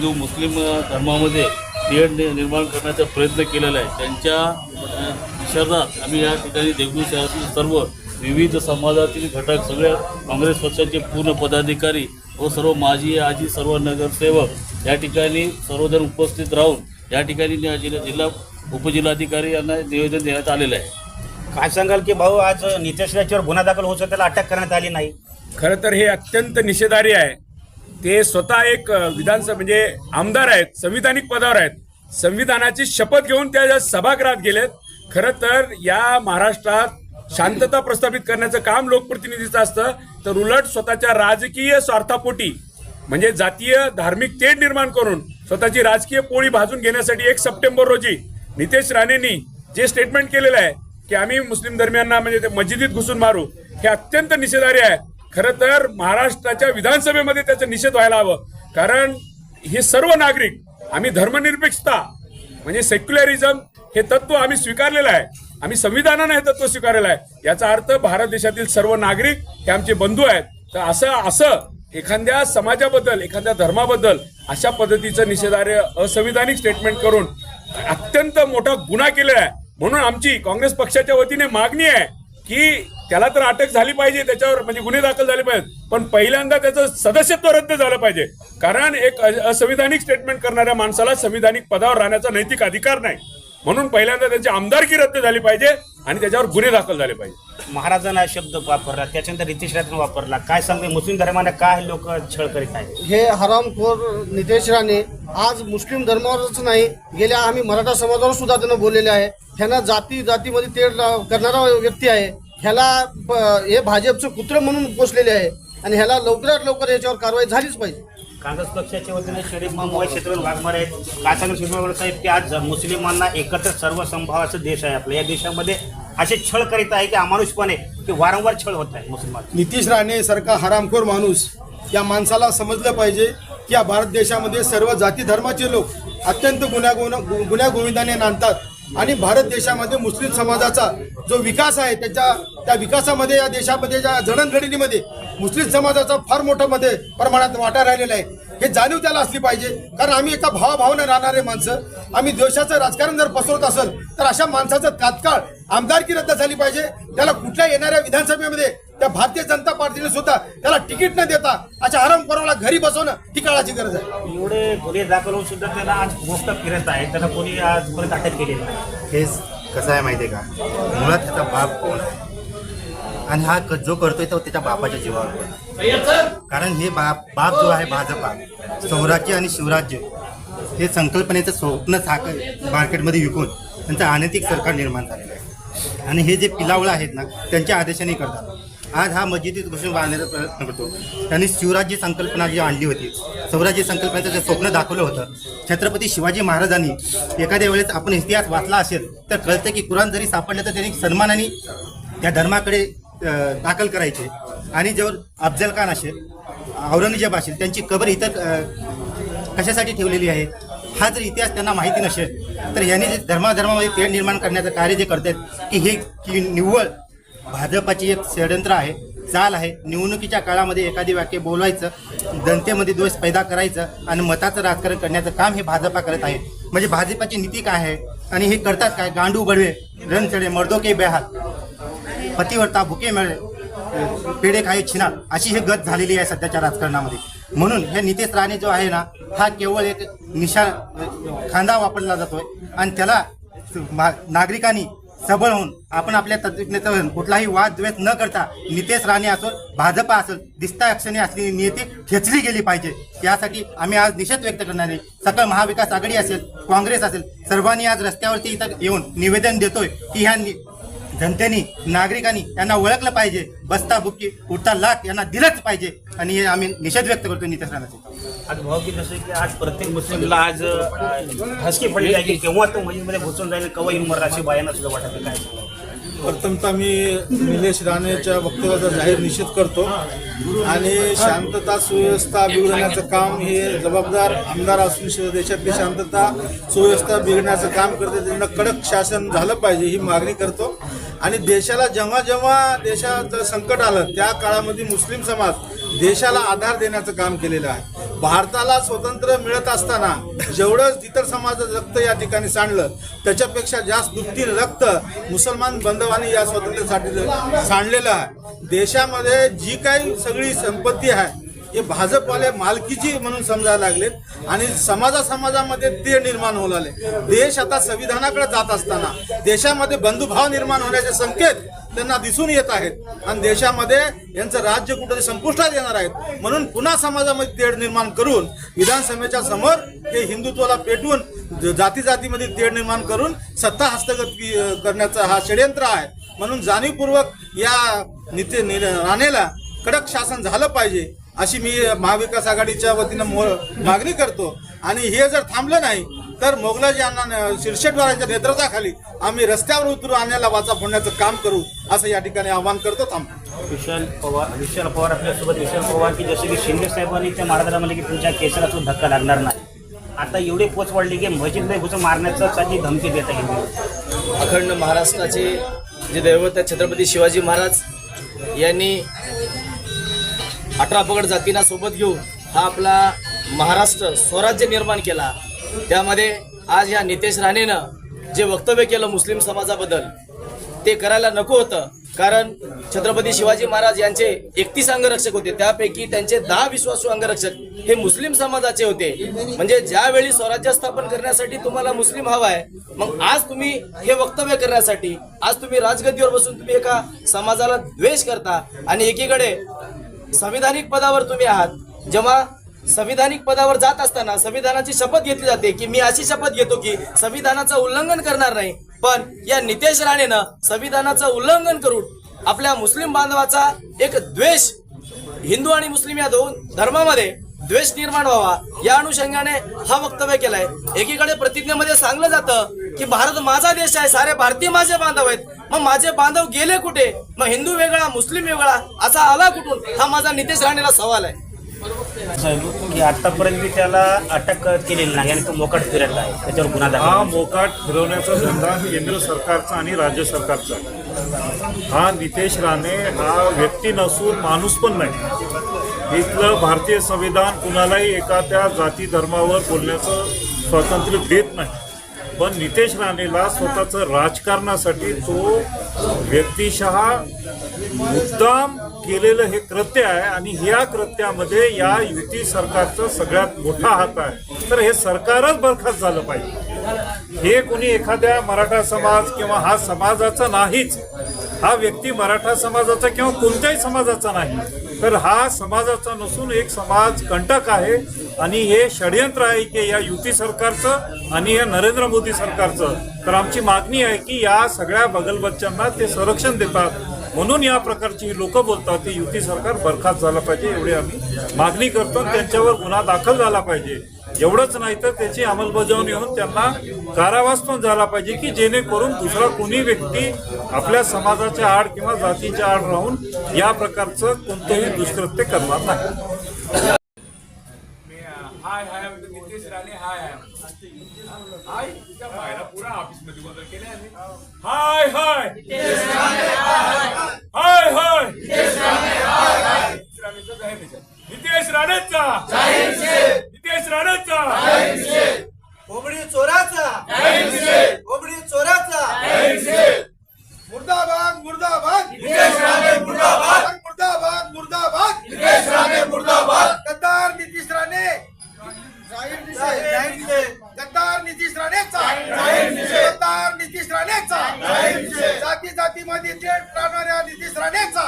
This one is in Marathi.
हिंदू मुस्लिम धर्मामध्ये तेढ नि- निर्माण करण्याचा प्रयत्न केलेला आहे. त्यांच्या निषेधात आम्ही या ठिकाणी देगलूर शहरातील सर्व विविध समाजातील घटक सगळ्या काँग्रेस पक्षाचे पूर्ण पदाधिकारी व सर्व माजी आजी सर्व नगरसेवक या ठिकाणी सर्वजण उपस्थित राहून या ठिकाणी नि- जिल्हा जिल्हा उपजिल्हाधिकारी यांना निवेदन देण्यात आलेलं आहे. काय सांगाल की भाऊ आज नितेश राजेवर गुन्हा दाखल होत होता, त्याला अटक करण्यात आली नाही? खरं तर हे अत्यंत निषेधार्ह आहे. ते स्वतः एक विधानसभा म्हणजे आमदार आहेत संविधानिक पदावर आहेत. संविधानाची शपथ घेऊन त्या सभागृहात गेलेत खरं तर या महाराष्ट्रात शांतता प्रस्थापित करण्याचं काम लोकप्रतिनिधीचं असतं. तर उलट स्वतःच्या राजकीय स्वार्थापोटी म्हणजे जातीय धार्मिक तेढ निर्माण करून स्वतःची राजकीय पोळी भाजून घेण्यासाठी एक सप्टेंबर रोजी नितेश राणेंनी जे स्टेटमेंट केलेलं आहे की आम्ही मुस्लिम धर्मियांना म्हणजे ते मस्जिदीत घुसून मारू हे अत्यंत निषेधार्ह आहे. खरं तर महाराष्ट्राच्या विधानसभेमध्ये त्याचा निषेध व्हायला हवं. कारण हे सर्व नागरिक आम्ही धर्मनिरपेक्षता म्हणजे सेक्युलरिझम हे तत्व आम्ही स्वीकारलेलं आहे. आम्ही संविधानानं हे तत्व स्वीकारलेलं आहे. याचा अर्थ भारत देशातील सर्व नागरिक हे आमचे बंधू आहेत. तर असं असं एखाद्या समाजाबद्दल एखाद्या धर्माबद्दल अशा पद्धतीचं निषेधार्य असंविधानिक स्टेटमेंट करून अत्यंत मोठा गुन्हा केलेला आहे. म्हणून आमची काँग्रेस पक्षाच्या वतीने मागणी आहे की त्याला तर अटक झाली पाहिजे त्याच्यावर म्हणजे गुन्हे दाखल झाले पाहिजेत. पण पहिल्यांदा त्याचं सदस्यत्व रद्द झालं पाहिजे. कारण एक असंविधानिक स्टेटमेंट करणाऱ्या माणसाला संविधानिक पदावर राहण्याचा नैतिक अधिकार नाही. म्हणून पहिल्यांदा त्यांची आमदारकी रद्द झाली पाहिजे आणि त्याच्यावर गुन्हे दाखल झाले पाहिजे. महाराजांना हा शब्द वापरला त्याच्यानंतर रितेश राजन वापरला. काय सांगते मुस्लिम धर्माने काय लोक छळ करीत आहेत? हे हरामखोर नितेश राणे आज मुस्लिम धर्मावरच नाही गेल्या आम्ही मराठा समाजावर सुद्धा त्यानं बोललेले आहे. ह्यांना जाती जातीमध्ये तेढ लाव- करणारा व्यक्ती आहे. ह्याला प- हे भाजपचं कुत्र म्हणून पोचलेले आहे. आणि ह्याला लवकरात लवकर याच्यावर कारवाई झालीच पाहिजे. काँग्रेस पक्षाच्या वतीने शरीफ मोबाईल क्षेत्रावर वाघमारे आहेत. काय सांगेल शरीफ साहेब की आज मुस्लिमांना एकत्र सर्व संभावाचा देश आहे आपला. या देशामध्ये असे छळ करीत आहे की अमानुषपणे की वारंवार छळ होत आहे मुस्लिमांना नितीश राणे सारखा हरामखोर माणूस या माणसाला समजलं पाहिजे की या भारत देशामध्ये सर्व जाती धर्माचे लोक अत्यंत गुन्ह्या गुन्हा गुन्ह्या गोविंदाने नांदतात. आणि भारत देशामध्ये मुस्लिम समाजाचा जो विकास आहे त्याच्या त्या विकासामध्ये या देशामध्ये ज्या जडणघडणीमध्ये मुस्लिम समाजाचा फार मोठं मध्ये प्रमाणात वाटा राहिलेला आहे. हे जाणीव त्याला असली पाहिजे. कारण आम्ही एका भावाभावाने राहणारे माणसं. आम्ही देशाचं राजकारण जर पसरवत असेल तर अशा माणसाचं तात्काळ आमदारकी रद्द झाली पाहिजे. त्याला कुठल्या येणाऱ्या विधानसभेमध्ये त्या भारतीय जनता पार्टीने सुद्धा त्याला तिकीट न देता अशा आराम करायला घरी बसवणं ही काळाची गरज आहे. एवढे गुन्हे दाखल होऊन सुद्धा त्याला आज गोष्ट फिरत आहे. त्याला कोणी आजपर्यंत अटक केलेली नाही. हेच कसं आहे माहिती आहे का? मुळात त्याचा बाप कोण आहे? आणि हा जो करतोय तो त्याच्या बापाच्या जीवावर. कारण हे बाप बाप जो आहे भाजपा स्वराज्य आणि शिवराज्य हे संकल्पनेचं स्वप्न साखर मार्केटमध्ये विकून त्यांचं अनैतिक सरकार निर्माण झालेलं आहे. आणि हे जे पिलावळं आहेत ना त्यांच्या आदेशाने करतात. आज हा मस्जिदीत घुसून बांधण्याचा प्रयत्न करतो. त्यांनी शिवराज्य संकल्पना जी आणली होती स्वराज्य संकल्पनेचं जे स्वप्न दाखवलं होतं छत्रपती शिवाजी महाराजांनी एखाद्या वेळेस आपण इतिहास वाचला असेल तर कळतं की कुराण जरी सापडलं तर त्यांनी सन्मानाने त्या धर्माकडे दाखल करायचे. आणि जर अफजल खान असेल औरंगजेब असेल त्यांची कबर इतर कशासाठी ठेवलेली आहे हा जर इतिहास त्यांना माहिती नसेल तर यांनी जे धर्माधर्मामध्ये तेढ निर्माण करण्याचं कार्य जे करतात की हे की निव्वळ भाजपाची एक षडयंत्र आहे चाल आहे. निवडणुकीच्या काळामध्ये एखादी वाक्य बोलायचं जनतेमध्ये दोष पैदा करायचं आणि मताचं राजकारण करण्याचं काम हे भाजपा करत आहे. म्हणजे भाजपाची नीती काय आहे आणि हे करतात काय? गांडू बडवे रणचडे मर्दोके बेहाल बेहात पतिवर्ता भुके मिळे पेढे खाई छिनाल अशी हे गत झालेली आहे सध्याच्या राजकारणामध्ये. म्हणून हे नितेश राणे जो आहे ना हा केवळ एक निशाण खांदा वापरला जातोय आणि त्याला मा- नागरिकांनी सबळ होऊन आपण आपल्या तत्विज्ञतेवर कुठलाही वाद द्वेष न करता नितेश राणे असो भाजपा असेल दिसता अक्षणी असलेली नियती खेचली गेली पाहिजे. यासाठी आम्ही आज निषेध व्यक्त करणार आहे. सकळ महाविकास आघाडी असेल काँग्रेस असेल सर्वांनी आज रस्त्यावरती इथं येऊन निवेदन देतोय की ह्या जनतेने नागरिकांनी यांना ओळखलं पाहिजे. बसता बुक्की उठता लाख यांना दिलंच पाहिजे. आणि हे आम्ही निषेध व्यक्त करतो नितेश राणाचे आज भाऊ की जसं की आज प्रत्येक मुस्लिमला आज हसकी पडली आहे की केव्हा तो मस्जिदमध्ये घुसून जाईल केव्हा येऊन मरणार बायांना सुद्धा वाटत काय? प्रथमतः मी निलेश राणेच्या वक्तव्याचा जाहीर निषेध करतो. आणि शांतता सुव्यवस्था बिघडण्याचं काम हे जबाबदार आमदार असून देशातली शांतता सुव्यवस्था बिघडण्याचं काम करते त्यांना कडक शासन झालं पाहिजे ही मागणी करतो. आणि देशाला जेव्हा जेव्हा देशाचं संकट आलं त्या काळामध्ये मुस्लिम समाज देशाला आधार देण्याचं काम केलेलं आहे. भारताला स्वतंत्र मिळत असताना जेवढं इतर समाजाचं रक्त या ठिकाणी सांडलं त्याच्यापेक्षा जास्त दुपटीने रक्त मुसलमान बांधवांनी या स्वातंत्र्यासाठी सांडलेलं आहे. देशामध्ये जी काही सगळी संपत्ती आहे हे भाजपवाले मालकीची म्हणून समजायला लागलेत आणि समाजा समाजामध्ये ते निर्माण होऊ लागले. देश आता संविधानाकडे जात असताना देशामध्ये बंधुभाव निर्माण होण्याचे संकेत त्यांना दिसून येत आहेत आणि देशामध्ये यांचं राज्य कुठेतरी संपुष्टात येणार आहेत. म्हणून पुन्हा समाजामध्ये तेढ निर्माण करून विधानसभेच्या समोर हे हिंदुत्वाला पेटवून ज- जाती जातीमध्ये तेढ निर्माण करून सत्ता हस्तगत करण्याचा हा षडयंत्र आहे. म्हणून जाणीवपूर्वक या निते नि- राणेला कडक शासन झालं पाहिजे. अशी मी महाविकास आघाडीच्या वतीनं मो- मागणी करतो. आणि हे जर थांबलं नाही तर मोगलाज यांना शिरशेटवारांच्या नेतृत्वाखाली आम्ही रस्त्यावर उतरू आणण्याला वाचा फोडण्याचं काम करू असं या ठिकाणी आवाहन करतो. थांबतो विशाल पवार विशाल पवार आपल्यासोबत. विशाल पवार की जसे की शिंदे साहेबांनी त्या महाराजांना म्हणले की तुमच्या केसरा तो धक्का लागणार नाही. आता एवढे पोच वाढली की मस्जिद घुसून मारण्याचं साठी धमकी देत आहे. अखंड महाराष्ट्राचे जे दैवत आहेत छत्रपती शिवाजी महाराज यांनी अठरा पगड जातींना सोबत घेऊन हा आपला महाराष्ट्र स्वराज्य निर्माण केला. त्यामध्ये आज या नितेश राणेनं जे वक्तव्य केलं मुस्लिम समाजाबद्दल ते करायला नको होतं. कारण छत्रपती शिवाजी महाराज यांचे एकतीस अंगरक्षक होते. त्यापैकी त्यांचे दहा विश्वासू अंगरक्षक हे मुस्लिम समाजाचे होते. म्हणजे ज्यावेळी स्वराज्य स्थापन करण्यासाठी तुम्हाला मुस्लिम हवा आहे मग आज तुम्ही हे वक्तव्य करण्यासाठी आज तुम्ही राजगद्दीवर बसून तुम्ही एका समाजाला द्वेष करता आणि एकीकडे संविधानिक पदावर तुम्ही आहात. जेव्हा संविधानिक पदावर जात असताना संविधानाची शपथ घेतली जाते की मी अशी शपथ घेतो की संविधानाचं उल्लंघन करणार नाही. पण या नितेश राणेनं संविधानाचं उल्लंघन करून आपल्या मुस्लिम बांधवाचा एक द्वेष हिंदू आणि मुस्लिम या दोन धर्मामध्ये द्वेष निर्माण व्हावा या अनुषंगाने हा वक्तव्य केलाय. एकीकडे प्रतिज्ञेमध्ये सांगलं जातं की भारत माझा देश आहे सारे भारतीय माझे बांधव आहेत. मग माझे बांधव गेले कुठे? मग हिंदू वेगळा मुस्लिम वेगळा असा आला कुठून? हा माझा नितेश राणेला सवाल आहे. साहेब की आतापर्यंत त्याला अटक केलेली नाही आणि तो मोकाट फिरत आहे. त्याच्यावर गुन्हा हा मोकाट फिरवण्याचा धंदा केंद्र सरकारचा आणि राज्य सरकारचा. हा नितेश राणे हा व्यक्ती नसून माणूस पण नाही. इथलं भारतीय संविधान कुणालाही एखाद्या जाती धर्मावर बोलण्याचं स्वातंत्र्य देत नाही. पण नितेश राणेला स्वतःचं राजकारणासाठी तो व्यक्तिशः मुद्दाम केलेलं हे कृत्य आहे आणि या कृत्यामध्ये या युती सरकारचा सगळ्यात मोठा हात आहे. तर हे सरकारच बरखास्त झालं पाहिजे. हे कोणी एखाद्या मराठा समाज किंवा हा समाजाचा नाहीच. हा व्यक्ती मराठा समाजाचा किंवा कोणत्याही समाजाचा नाही तर हा समाजाचा नसून एक समाज कंटक आहे. आणि हे षडयंत्र आहे की या युती सरकारचं आणि या नरेंद्र मोदी सरकारचं. तर आमची मागणी आहे की या सगळ्या बगलबच्च्यांना ते संरक्षण देतात. म्हणून या प्रकारची लोक बोलतात की युती सरकार बरखास्त झालं पाहिजे एवढी आम्ही मागणी करतो. त्यांच्यावर गुन्हा दाखल झाला पाहिजे. एवढंच नाही तर त्याची अंमलबजावणी होऊन त्यांना कारावास पण झाला पाहिजे की जेणेकरून दुसरा कोणी व्यक्ती आपल्या समाजाच्या आड किंवा जातीच्या आड राहून या प्रकारचं कोणतंही दुष्कृत्य करणार नाही. हाय हाय नितेश राणे हाय हाय हाय पुरा ऑफिसमध्ये बदल केले आम्ही हाय हाय. हाय हाय. नितेश राणेचा. नितेश राणेचा. नितेश राणेचा. कोबडी चोराचा कोबडी चोराचा मुर्दाबाद मुर्दाबाद मुर्दाबाद मुर्दाबाद मुर्दाबाद मुर्दाबाद गद्दार नितीश राणे जाहीर निषेध गद्दार नितीश राणेचा गद्दार नितीश राणेचा मध्ये जातीमध्ये तेढ राहणाऱ्या नितीश राणेचा